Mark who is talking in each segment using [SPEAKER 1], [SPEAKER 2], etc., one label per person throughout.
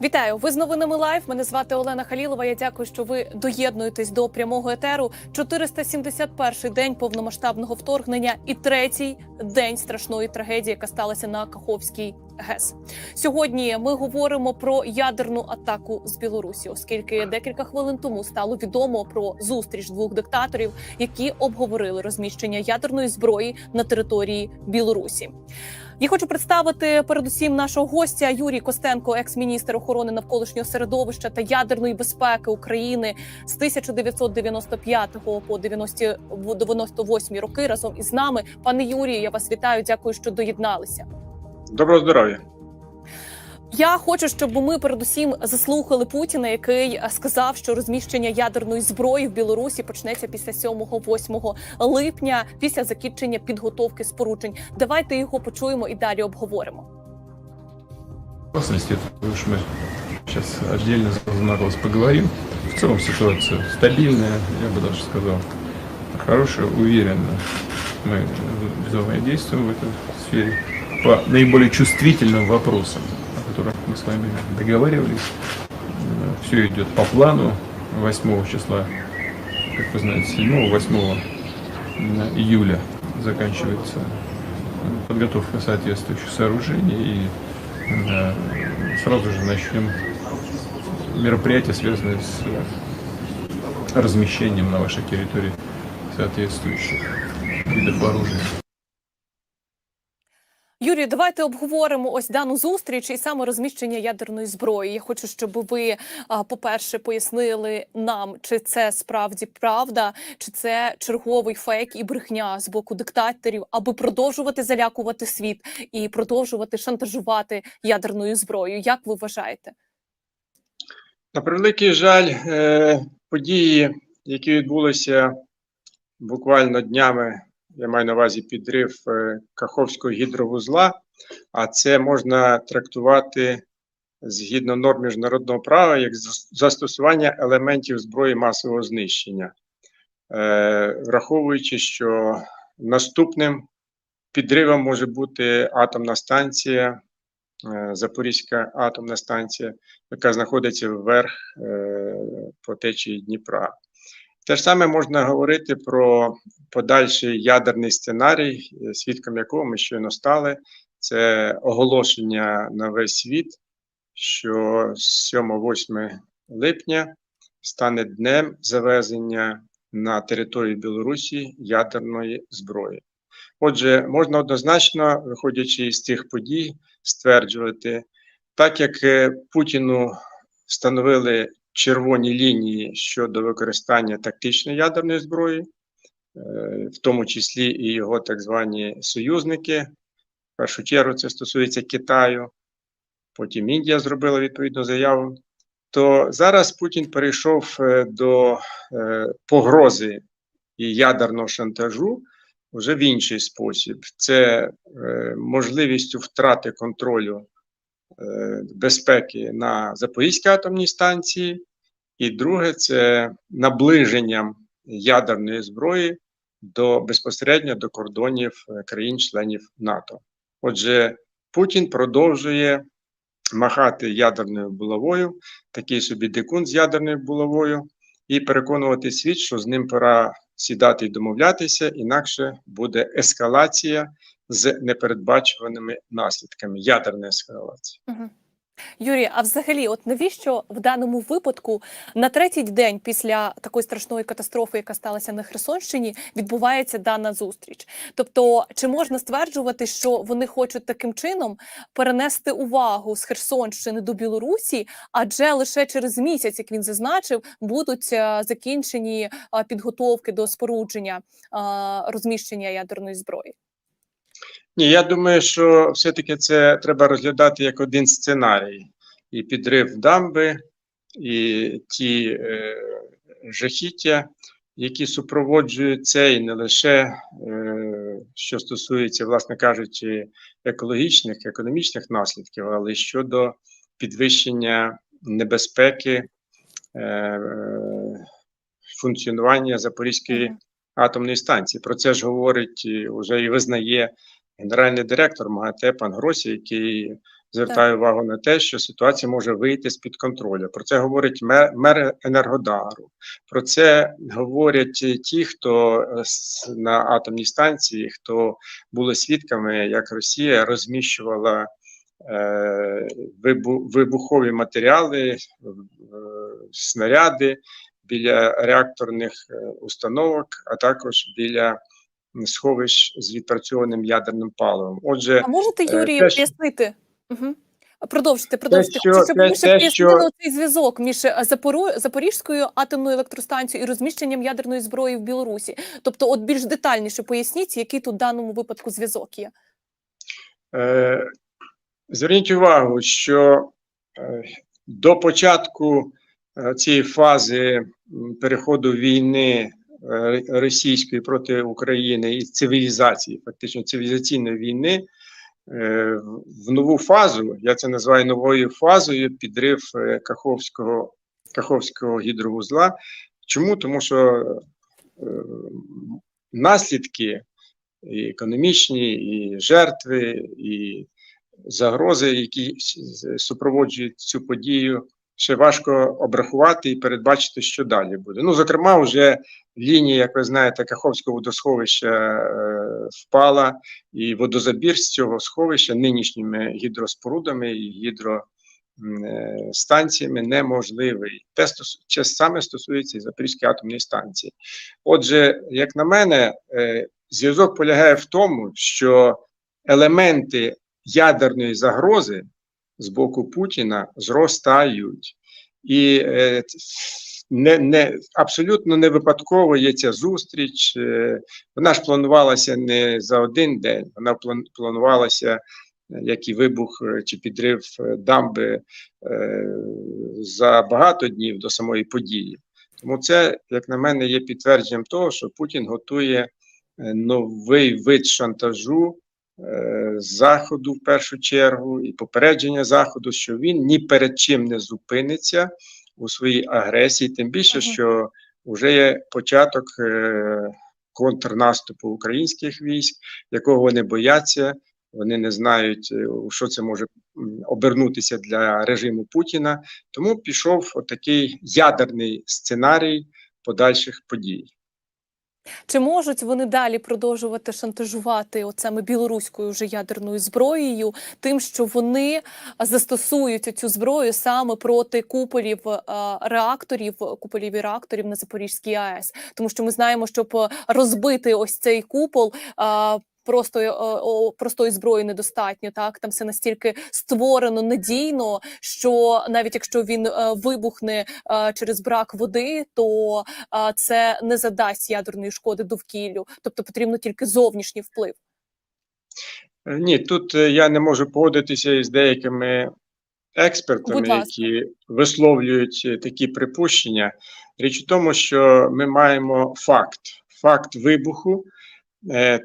[SPEAKER 1] Вітаю! Ви з новинами Лайв. Мене звати Олена Халілова. Я дякую, що ви доєднуєтесь до прямого етеру. 471-й день повномасштабного вторгнення і третій день страшної трагедії, яка сталася на Каховській ГЕС. Сьогодні ми говоримо про ядерну атаку з Білорусі, оскільки декілька хвилин тому стало відомо про зустріч двох диктаторів, які обговорили розміщення ядерної зброї на території Білорусі. Я хочу представити передусім нашого гостя Юрій Костенко, екс-міністр охорони навколишнього середовища та ядерної безпеки України з 1995 по 90 98 роки. Разом із нами, пане Юрію, я вас вітаю. Дякую, що доєдналися.
[SPEAKER 2] Доброго здоров'я.
[SPEAKER 1] Я хочу, щоб ми передусім заслухали Путіна, який е, сказав, що розміщення ядерної зброї в Білорусі почнеться після 7-8 липня, після закінчення підготовки споруджень. Давайте його почуємо і далі обговоримо.
[SPEAKER 3] опасности, это уж мы сейчас отдельно за вопрос поговорим. В целом ситуация стабильная, я бы даже сказал, хорошая, уверенно. Мы взаимодействуем в этой сфере по наиболее чувствительным вопросам, о Которых мы с вами договаривались. Все идет по плану. 8 числа, как вы знаете, 7-8 июля заканчивается подготовка соответствующих сооружений и сразу же начнем мероприятия, связанные с э, размещением на вашей территории соответствующих видов оружия.
[SPEAKER 1] Юрій, давайте обговоримо ось дану зустріч і саме розміщення ядерної зброї. Я хочу, щоб ви, по-перше, пояснили нам, чи це справді правда, чи це черговий фейк і брехня з боку диктаторів, аби продовжувати залякувати світ і продовжувати шантажувати ядерною зброєю. Як ви вважаєте?
[SPEAKER 2] На превеликий жаль, е, події, які відбулися буквально днями, я маю на увазі підрив е, Каховського гідровузла, а це можна трактувати згідно норм міжнародного права як застосування елементів зброї масового знищення, Е, враховуючи, що наступним підривом може бути атомна станція, е, Запорізька атомна станція, яка знаходиться вверх по течії Дніпра. Те ж саме можна говорити про подальший ядерний сценарій, свідком якого ми щойно стали. Це оголошення на весь світ, що 7-8 липня стане днем завезення на територію Білорусі ядерної зброї. Отже, можна однозначно, виходячи із цих подій, стверджувати, так як е, Путіну встановили червоні лінії щодо використання тактичної ядерної зброї, е, в тому числі і його так звані союзники. В першу чергу це стосується Китаю, потім Індія зробила відповідну заяву. То зараз Путін перейшов е, до е, погрози і ядерного шантажу вже в інший спосіб. Це можливістю втрати контролю безпеки на Запорізькій атомній станції, і друге це наближенням ядерної зброї до безпосередньо до кордонів е, країн-членів НАТО. Отже, Путін продовжує махати ядерною булавою, такий собі дикун з ядерною булавою, і переконувати світ, що з ним пора сідати і домовлятися, інакше буде ескалація з непередбачуваними наслідками, ядерна ескалація.
[SPEAKER 1] Угу. Юрій, а взагалі, от навіщо в даному випадку на третій день після такої страшної катастрофи, яка сталася на Херсонщині, відбувається дана зустріч? Тобто, чи можна стверджувати, що вони хочуть таким чином перенести увагу з Херсонщини до Білорусі, адже лише через місяць, як він зазначив, будуть е, закінчені е, підготовки до спорудження е, розміщення ядерної зброї?
[SPEAKER 2] Ні, я думаю, що все-таки це треба розглядати як один сценарій. І підрив дамби, і ті е, жахіття, які супроводжують це, і не лише е, що стосується, власне кажучи, екологічних, економічних наслідків, але й щодо підвищення небезпеки е, е, функціонування Запорізької атомної станції. Про це ж говорить вже і визнає генеральний директор МАГАТЕ пан Гросі, який звертає увагу на те, що ситуація може вийти з-під контролю. Про це говорить мер, мер Енергодару. Про це говорять ті, хто е, на атомній станції, хто були свідками, як Росія розміщувала е, вибу- вибухові матеріали, е, снаряди біля реакторних установок, а також біля сховищ з відпрацьованим ядерним паливом. Отже,
[SPEAKER 1] А можете,
[SPEAKER 2] е,
[SPEAKER 1] Юрій,
[SPEAKER 2] те,
[SPEAKER 1] пояснити? Угу. Продовжити, продовжити.
[SPEAKER 2] що-
[SPEAKER 1] Хочу, щоб
[SPEAKER 2] те-
[SPEAKER 1] ще
[SPEAKER 2] те,
[SPEAKER 1] пояснили
[SPEAKER 2] що-
[SPEAKER 1] цей зв'язок між е, Запорізькою атомною електростанцією і розміщенням ядерної зброї в Білорусі. Тобто, от більш детальніше поясніть, який тут в даному випадку зв'язок є.
[SPEAKER 2] Е, Зверніть увагу, що е, до початку цієї фази переходу війни російської проти України і цивілізації, фактично цивілізаційної війни, е, в нову фазу, я це називаю новою фазою, підрив е, Каховського, Каховського гідровузла. Чому? Тому що е, наслідки і економічні, і жертви, і загрози, які супроводжують цю подію, ще важко обрахувати і передбачити, що далі буде. Ну, зокрема, вже лінія, як ви знаєте, Каховського водосховища е, впала, і водозабір з цього сховища нинішніми гідроспорудами і гідростанціями неможливий. Те це саме стосується і Запорізької атомної станції. Отже, як на мене, е, зв'язок полягає в тому, що елементи ядерної загрози з боку Путіна зростають. І е, не, не, абсолютно не випадково є ця зустріч. Е, вона ж планувалася не за один день, вона план, планувалася, е, як і вибух чи підрив дамби за багато днів до самої події. Тому це, як на мене, є підтвердженням того, що Путін готує новий вид шантажу заходу в першу чергу і попередження заходу, що він ні перед чим не зупиниться у своїй агресії, тим більше, що вже є початок е, контрнаступу українських військ, якого вони бояться. Вони не знають, е, що це може обернутися для режиму Путіна. Тому пішов отакий ядерний сценарій подальших подій.
[SPEAKER 1] Чи можуть вони далі продовжувати шантажувати саме білоруською вже ядерною зброєю, тим, що вони застосують цю зброю саме проти куполів реакторів, куполів і реакторів на Запорізькій АЕС? Тому що ми знаємо, щоб розбити ось цей купол. Просто е, простої зброї недостатньо, так там все настільки створено надійно, що навіть якщо він е, вибухне е, через брак води, то це не задасть ядерної шкоди довкіллю, тобто потрібно тільки зовнішній вплив.
[SPEAKER 2] Е, Ні, тут е, я не можу погодитися із деякими експертами, які висловлюють е, такі припущення. Річ у тому, що ми маємо факт: факт вибуху е,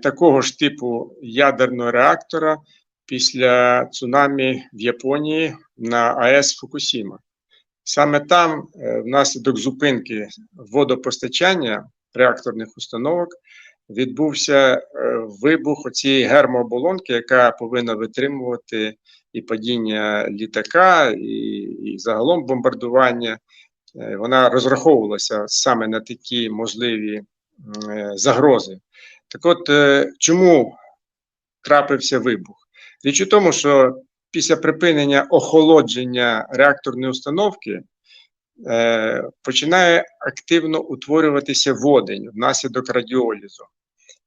[SPEAKER 2] такого ж типу ядерного реактора після цунамі в Японії на АЕС Фукусіма. Саме там, е, внаслідок зупинки водопостачання реакторних установок, відбувся е, вибух цієї гермооболонки, яка повинна витримувати і падіння літака, і, і загалом бомбардування. Е, Вона розраховувалася саме на такі можливі е, загрози. Так от, е, чому трапився вибух? Річ у тому, що після припинення охолодження реакторної установки е, починає активно утворюватися водень внаслідок радіолізу.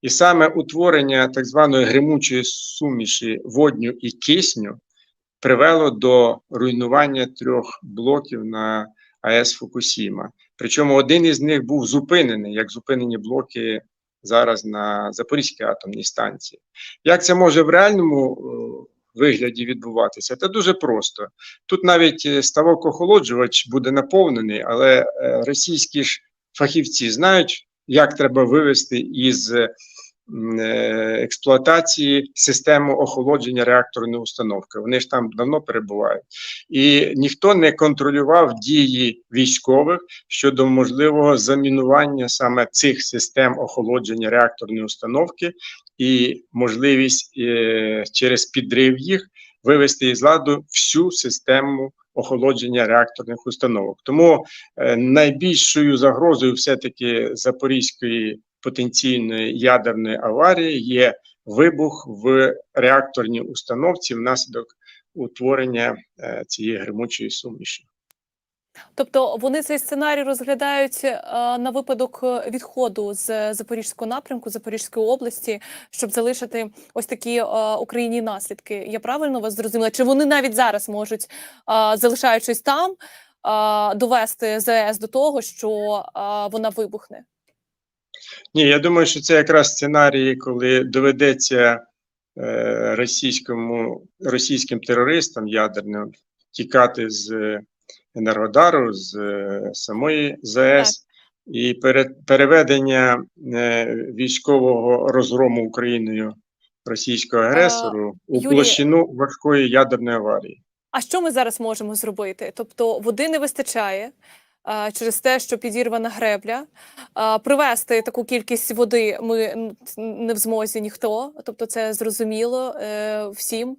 [SPEAKER 2] І саме утворення так званої гримучої суміші водню і кисню привело до руйнування трьох блоків на АЕС Фукусіма. Причому один із них був зупинений, як зупинені блоки зараз на Запорізькій атомній станції. Як це може в реальному е, вигляді відбуватися? Це дуже просто. Тут навіть е, ставок охолоджувач буде наповнений, але е, російські ж фахівці знають, як треба вивести із експлуатації систему охолодження реакторної установки. Вони ж там давно перебувають. І ніхто не контролював дії військових щодо можливого замінування саме цих систем охолодження реакторної установки і можливість е, через підрив їх вивести із ладу всю систему охолодження реакторних установок. Тому е, найбільшою загрозою все-таки Запорізької потенційної ядерної аварії є вибух в реакторній установці внаслідок утворення е, цієї гримучої суміші.
[SPEAKER 1] Тобто вони цей сценарій розглядають е, на випадок е, відходу з Запорізького напрямку, Запорізької області, щоб залишити ось такі Україні наслідки. Я правильно вас зрозуміла? Чи вони навіть зараз можуть, залишаючись там, довести ЗАЕС до того, що вона вибухне?
[SPEAKER 2] Ні, я думаю, що це якраз сценарії, коли доведеться е, російському, російським терористам ядерним тікати з Енергодару, з е, самої ЗАЕС, і перед, переведення е, військового розгрому Україною російського агресору у
[SPEAKER 1] Юрій-
[SPEAKER 2] площину важкої ядерної аварії.
[SPEAKER 1] А що ми зараз можемо зробити? Тобто води не вистачає а, через те, що підірвана гребля. Привезти таку кількість води ми не в змозі ніхто. Тобто, це зрозуміло е, всім.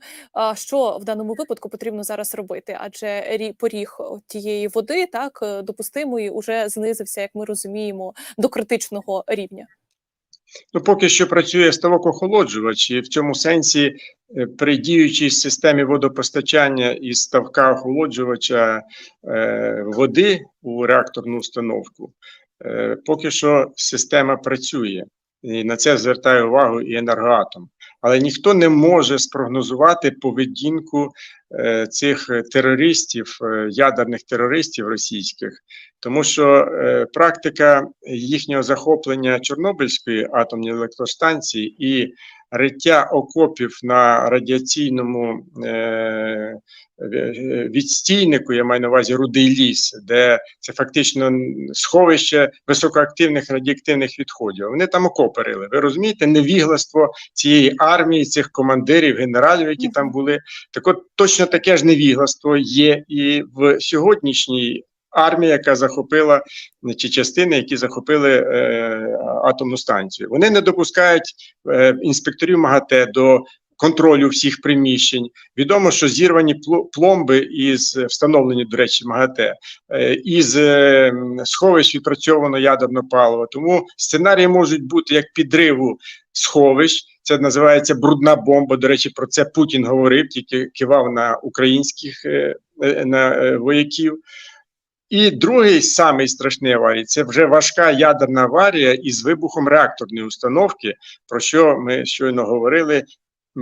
[SPEAKER 1] Що в даному випадку потрібно зараз робити? Адже рі- поріг тієї води, так допустимої, уже знизився, як ми розуміємо, до критичного рівня.
[SPEAKER 2] Ну, поки що працює ставок охолоджувач, і в цьому сенсі е, при діючій системі водопостачання із ставка охолоджувача е, води у реакторну установку, е, поки що система працює. І на це звертає увагу і енергоатом. Але ніхто не може спрогнозувати поведінку е, цих терористів, е, ядерних терористів російських, тому що е, практика їхнього захоплення Чорнобильської атомної електростанції і риття окопів на радіаційному е, е, відстійнику, я маю на увазі рудий ліс, де це фактично сховище високоактивних радіоактивних відходів. Вони там окопи рили. Ви розумієте, невігластво цієї армії, цих командирів, генералів, які там були. Так от точно таке ж невігластво є і в сьогоднішній армії, яка захопила чи частини, які захопили е, атомну станцію. Вони не допускають е, інспекторів МАГАТЕ до контролю всіх приміщень. Відомо, що зірвані пло- пломби із встановлені, до речі, МАГАТЕ, е, із е, сховищ відпрацьовано ядерне паливо. Тому сценарії можуть бути як підриву сховищ. Це називається брудна бомба. До речі, про це Путін говорив, тільки кивав на українських е, на вояків. І другий самий страшний аварій це вже важка ядерна аварія із вибухом реакторної установки, про що ми щойно говорили.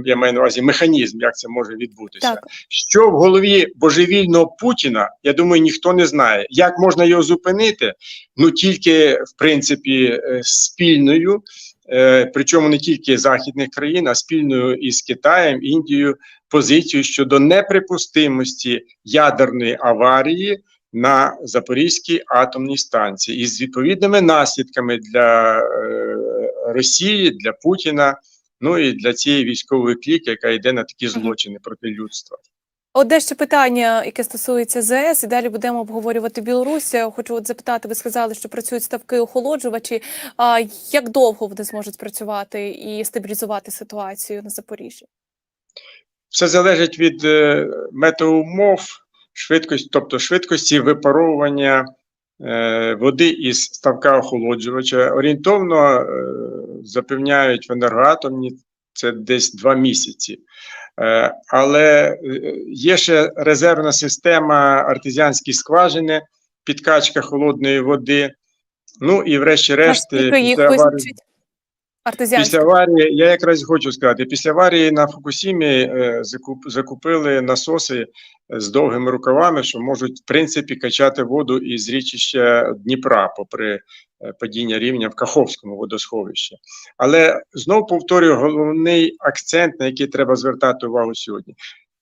[SPEAKER 2] Я маю на увазі механізм, як це може відбутися.
[SPEAKER 1] Так.
[SPEAKER 2] Що в голові божевільного Путіна, я думаю, ніхто не знає. Як можна його зупинити? Ну тільки в принципі е, спільною, е, причому не тільки західних країн, а спільною із Китаєм, Індією, позицією щодо неприпустимості ядерної аварії на Запорізькій атомній станції із відповідними наслідками для е, Росії, для Путіна, ну і для цієї військової кліки, яка йде на такі злочини проти людства.
[SPEAKER 1] От де ще питання, яке стосується ЗС, і далі будемо обговорювати Білорусь. Хочу от запитати, ви сказали, що працюють ставки охолоджувачі. А як довго вони зможуть працювати і стабілізувати ситуацію на Запоріжжі?
[SPEAKER 2] Все залежить від е, метеоумов, швидкості, тобто швидкості випаровування е, води із ставка охолоджувача. Орієнтовно е, запевняють в енергоатомні це десь два місяці. Е, але є ще резервна система артезіанські скважини, підкачка холодної води. Ну і врешті-решт,
[SPEAKER 1] їх вистачить?
[SPEAKER 2] Після аварії, я якраз хочу сказати, після аварії на Фукусімі е, закуп, закупили насоси з довгими рукавами, що можуть в принципі качати воду із річища Дніпра, попри е, падіння рівня в Каховському водосховищі. Але знову повторюю, головний акцент, на який треба звертати увагу сьогодні.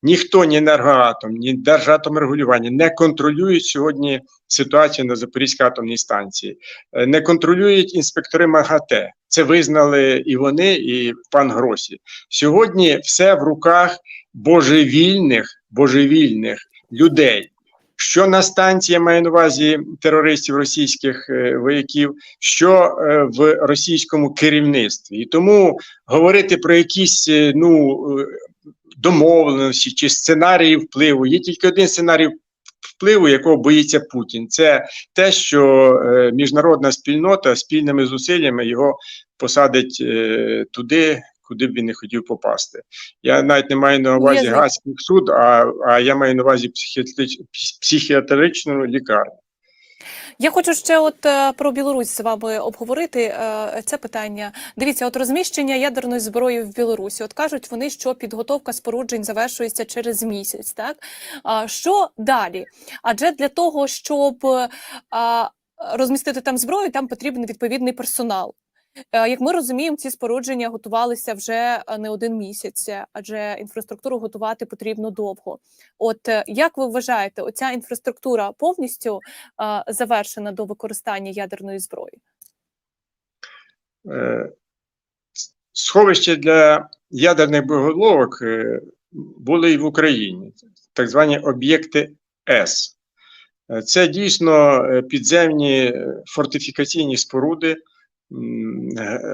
[SPEAKER 2] Ніхто, ні енергоатом, ні Держатомрегулювання не контролюють сьогодні ситуацію на Запорізькій атомній станції, Е, не контролюють інспектори МАГАТЕ. Це визнали і вони, і пан Гросі. Сьогодні все в руках божевільних, божевільних людей. Що на станції я маю на увазі терористів російських е, вояків, що е, в російському керівництві. І тому говорити про якісь ну домовленості чи сценарії впливу. Є тільки один сценарій впливу, якого боїться Путін. Це те, що е, міжнародна спільнота спільними зусиллями його посадить е, туди, куди б він не хотів попасти. Я навіть не маю на увазі
[SPEAKER 1] Язик.
[SPEAKER 2] Суд, а, а я маю на увазі психіатрич, психіатричну лікарню.
[SPEAKER 1] Я хочу ще от е, про Білорусь з вами обговорити е, це питання. Дивіться, от розміщення ядерної зброї в Білорусі. От кажуть вони, що підготовка споруджень завершується через місяць. Так що далі? Адже для того, щоб розмістити там зброю, там потрібен відповідний персонал. Е, Як ми розуміємо, ці спорудження готувалися вже е, не один місяць, адже інфраструктуру готувати потрібно довго. От е, як ви вважаєте, оця інфраструктура повністю завершена до використання ядерної зброї?
[SPEAKER 2] Сховище для ядерних боєголовок були і в Україні, так звані об'єкти С. Це дійсно підземні фортифікаційні споруди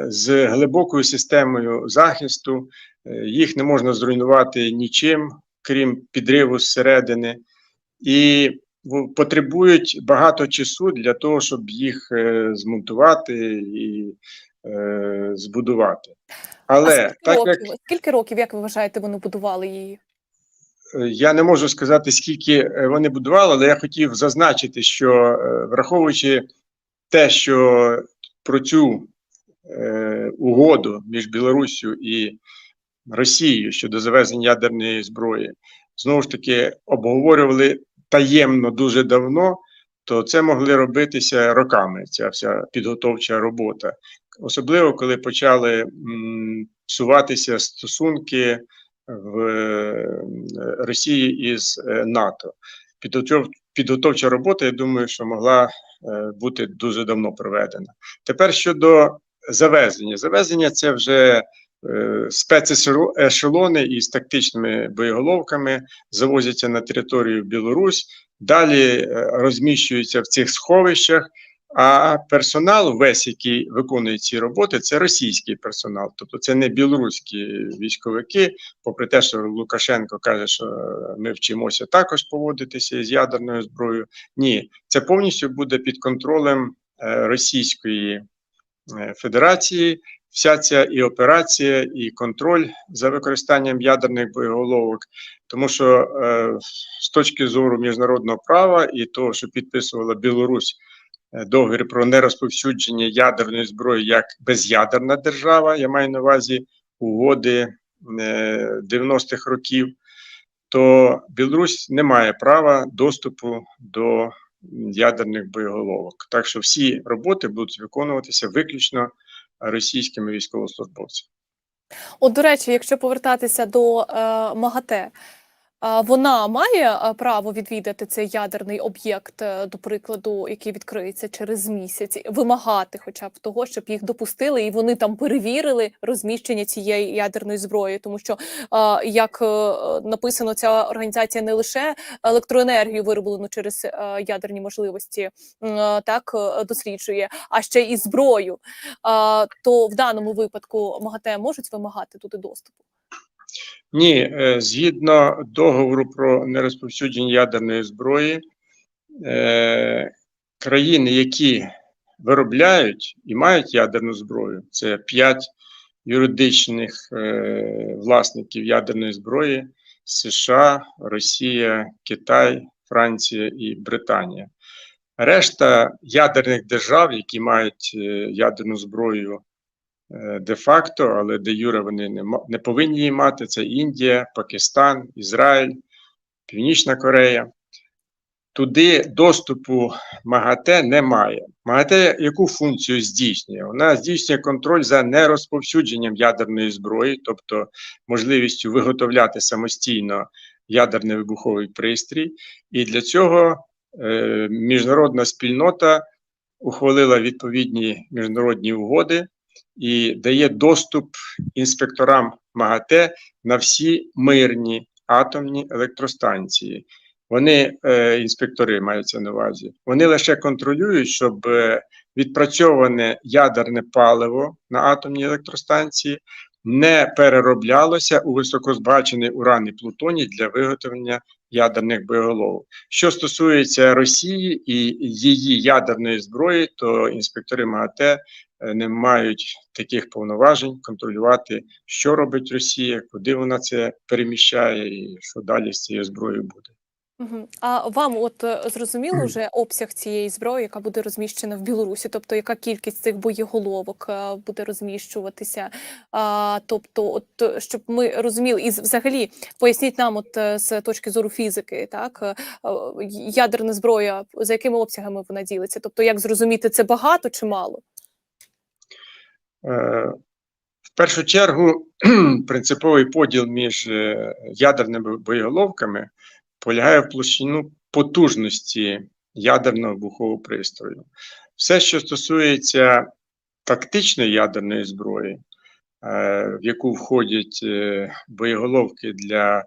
[SPEAKER 2] з глибокою системою захисту. Е, Їх не можна зруйнувати нічим, крім підриву зсередини. І потребують багато часу для того, щоб їх е, змонтувати і е, збудувати. Але
[SPEAKER 1] а скільки
[SPEAKER 2] так як
[SPEAKER 1] років, скільки років, як ви вважаєте, вони будували її?
[SPEAKER 2] я не можу сказати, скільки вони будували, але я хотів зазначити, що враховуючи те, що про цю е, угоду між Білоруссю і Росією щодо завезення ядерної зброї, знову ж таки обговорювали таємно дуже давно, то це могли робитися роками. Ця вся підготовча робота. Особливо коли почали псуватися стосунки в е, Росії із е, НАТО. Підготовча робота, я думаю, що могла бути дуже давно проведена. Тепер щодо завезення. Завезення це вже е, спецешелони із тактичними боєголовками завозяться на територію Білорусь, далі е, розміщуються в цих сховищах. А персонал, весь, який виконує ці роботи, це російський персонал, тобто це не білоруські військовики. Попри те, що Лукашенко каже, що ми вчимося також поводитися з ядерною зброєю. Ні, це повністю буде під контролем е, Російської е, Федерації. Вся ця і операція, і контроль за використанням ядерних боєголовок, тому що е, з точки зору міжнародного права і того, що підписувала Білорусь договір про нерозповсюдження ядерної зброї як безядерна держава, я маю на увазі угоди е, 90-х років, то Білорусь не має права доступу до ядерних боєголовок. Так що всі роботи будуть виконуватися виключно російськими військовослужбовцями.
[SPEAKER 1] От, до речі, якщо повертатися до е, МАГАТЕ, вона має е, право відвідати цей ядерний об'єкт, е, до прикладу, який відкриється через місяць, вимагати, хоча б того, щоб їх допустили, і вони там перевірили розміщення цієї ядерної зброї, тому що як е, написано, ця організація не лише електроенергію вироблену через ядерні можливості, так досліджує, а ще і зброю. То в даному випадку МАГАТЕ можуть вимагати туди доступу.
[SPEAKER 2] Ні, е, згідно договору про нерозповсюдження ядерної зброї, е, країни, які виробляють і мають ядерну зброю, це п'ять юридичних е, власників ядерної зброї: США, Росія, Китай, Франція і Британія. Решта ядерних держав, які мають ядерну зброю де-факто, але де юре вони не, не повинні її мати. Це Індія, Пакистан, Ізраїль, Північна Корея. Туди доступу МАГАТЕ немає. МАГАТЕ яку функцію здійснює? Вона здійснює контроль за нерозповсюдженням ядерної зброї, тобто можливістю виготовляти самостійно ядерний вибуховий пристрій. І для цього е, міжнародна спільнота ухвалила відповідні міжнародні угоди і дає доступ інспекторам МАГАТЕ на всі мирні атомні електростанції. Вони, е, інспектори маються на увазі, вони лише контролюють, щоб е, відпрацьоване ядерне паливо на атомній електростанції не перероблялося у високозбагачений уран і плутоній для виготовлення ядерних боєголовок. Що стосується Росії і її ядерної зброї, то інспектори МАГАТЕ не мають таких повноважень контролювати, що робить Росія, куди вона це переміщає, і що далі з цією зброєю буде.
[SPEAKER 1] А вам от е, зрозуміло вже обсяг цієї зброї, яка буде розміщена в Білорусі? Тобто, яка кількість цих боєголовок е, буде розміщуватися? А, тобто, от е, щоб ми розуміли, і взагалі поясніть нам, от е, з точки зору фізики, так е, е, ядерна зброя, за якими обсягами вона ділиться? Тобто, як зрозуміти, це багато чи мало?
[SPEAKER 2] Е, В першу чергу принциповий поділ між е, ядерними боєголовками полягає в площину потужності ядерного вибухового пристрою. Все, що стосується тактичної ядерної зброї, е, в яку входять боєголовки для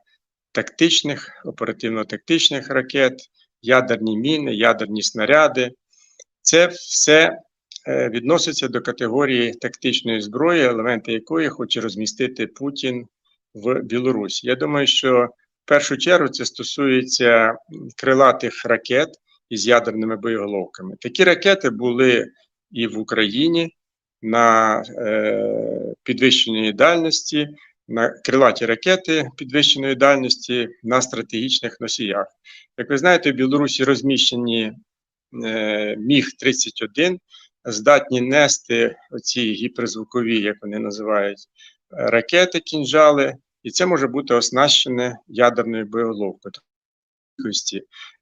[SPEAKER 2] тактичних, оперативно-тактичних ракет, ядерні міни, ядерні снаряди, це все відноситься до категорії тактичної зброї, елементи якої хоче розмістити Путін в Білорусі. Я думаю, що в першу чергу це стосується крилатих ракет із ядерними боєголовками. Такі ракети були і в Україні на е, підвищеній дальності, на крилаті ракети підвищеної дальності на стратегічних носіях. Як ви знаєте, в Білорусі розміщені е, Міг-31, здатні нести оці гіперзвукові, як вони називають, е, ракети, кінжали, і це може бути оснащене ядерною боєголовкою.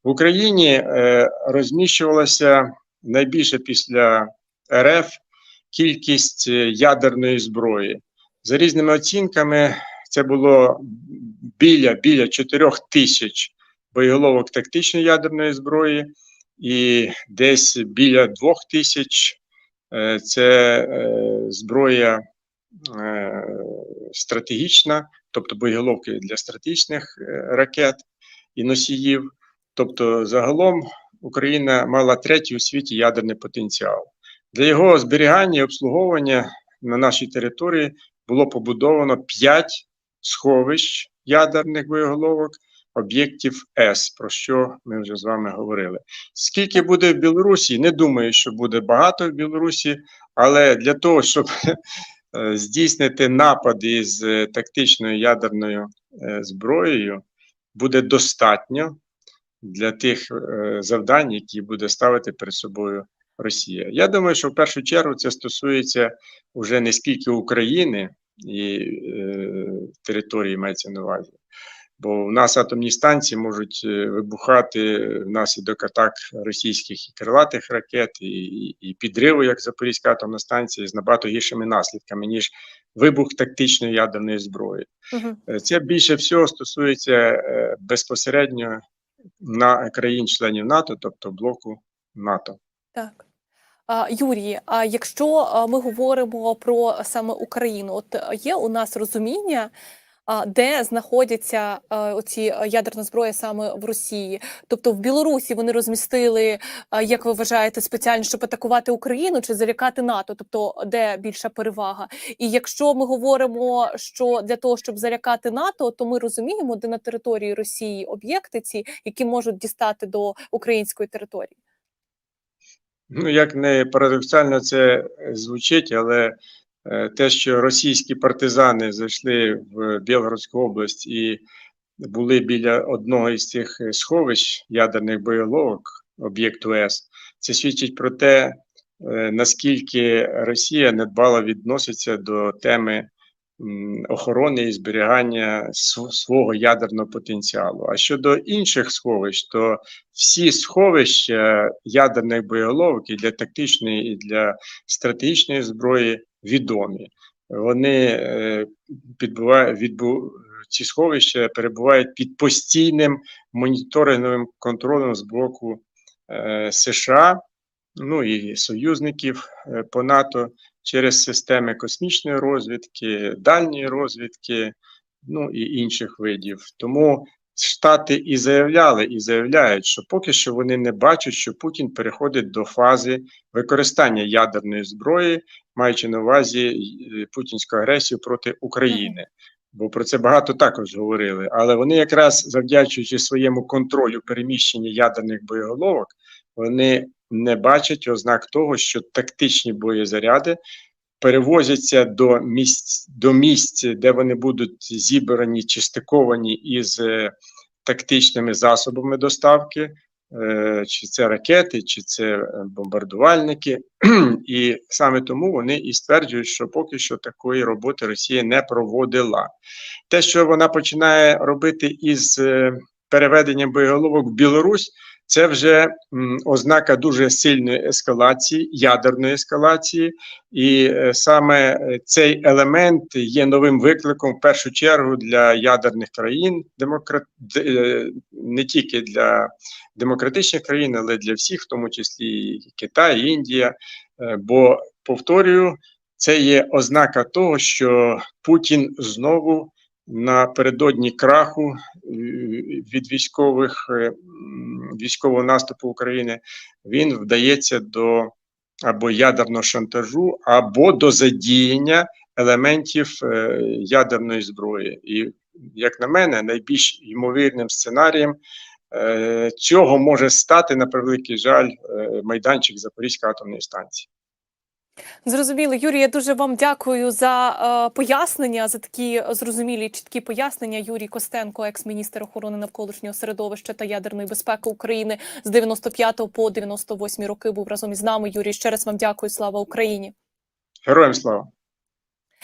[SPEAKER 2] В Україні е, розміщувалася найбільше після РФ кількість е, ядерної зброї. За різними оцінками, це було біля, біля 4 тисяч боєголовок тактичної ядерної зброї, і десь біля 2 тисяч е, це е, зброя е, стратегічна, тобто боєголовки для стратегічних ракет і носіїв. Тобто, загалом Україна мала третій у світі ядерний потенціал. Для його зберігання і обслуговування на нашій території було побудовано 5 сховищ ядерних боєголовок, об'єктів С, про що ми вже з вами говорили. Скільки буде в Білорусі? Не думаю, що буде багато в Білорусі, але для того, щоб е, здійснити напад із е, тактичною ядерною е, зброєю, буде достатньо для тих завдань, які буде ставити перед собою Росія. Я думаю, що в першу чергу це стосується вже не скільки України і е, території мається на увазі. Бо в нас атомні станції можуть е, вибухати внаслідок атак російських і крилатих ракет, і, і, підриву, як Запорізька атомна станція, з набагато гіршими наслідками, ніж вибух тактичної ядерної зброї.
[SPEAKER 1] Угу.
[SPEAKER 2] Це більше всього стосується е, безпосередньо на країн-членів НАТО, тобто блоку НАТО.
[SPEAKER 1] Так. А, Юрій, а якщо ми говоримо про саме Україну, от є у нас розуміння, де знаходяться а, оці ядерна зброя саме в Росії? Тобто в Білорусі вони розмістили, як ви вважаєте, спеціально, щоб атакувати Україну чи залякати НАТО? Тобто, де більша перевага? І якщо ми говоримо, що для того, щоб залякати НАТО, то ми розуміємо, де на території Росії об'єкти ці, які можуть дістати до української території.
[SPEAKER 2] Ну, як не парадоксально це е, звучить, але е, те, що російські партизани зайшли в Білгородську область і були біля одного із цих е, сховищ ядерних боєголовок об'єкту С, це свідчить про те, е, наскільки Росія недбало відноситься до теми охорони і зберігання свого ядерного потенціалу. А щодо інших сховищ, то всі сховища ядерних боєголовок і для тактичної, і для стратегічної зброї відомі. Вони е, підбувають, відбу, ці сховища перебувають під постійним моніторинговим контролем з боку е, США, ну і союзників е, по НАТО через системи космічної розвідки, дальньої розвідки, ну і інших видів. Тому Штати і заявляли, і заявляють, що поки що вони не бачать, що Путін переходить до фази використання ядерної зброї, маючи на увазі е, путінську агресію проти України. Бо про це багато також говорили. Але вони якраз завдячуючи своєму контролю переміщення ядерних боєголовок, вони не бачать ознак того, що тактичні боєзаряди перевозяться до місць, до місць, де вони будуть зібрані чи стиковані із е, тактичними засобами доставки, е, чи це ракети, чи це е, бомбардувальники. І саме тому вони і стверджують, що поки що такої роботи Росія не проводила. Те, що вона починає робити із переведенням боєголовок в Білорусь, це вже ознака дуже сильної ескалації, ядерної ескалації, і е, саме е, цей елемент є новим викликом в першу чергу для ядерних країн, демократ... е, не тільки для демократичних країн, але для всіх, в тому числі Китай, Індія. Бо повторюю, це є ознака того, що Путін знову напередодні краху е, від військових е, військового наступу України він вдається до або ядерного шантажу, або до задіяння елементів е, ядерної зброї. І, як на мене, найбільш ймовірним сценарієм цього може стати на превеликий жаль майданчик Запорізької атомної станції.
[SPEAKER 1] Зрозуміло, Юрій. Я дуже вам дякую за е, пояснення, за такі зрозумілі чіткі пояснення. Юрій Костенко, екс-міністр охорони навколишнього середовища та ядерної безпеки України з 95 по 98 роки був разом із нами. Юрій, ще раз вам дякую. Слава Україні.
[SPEAKER 2] Героям слава!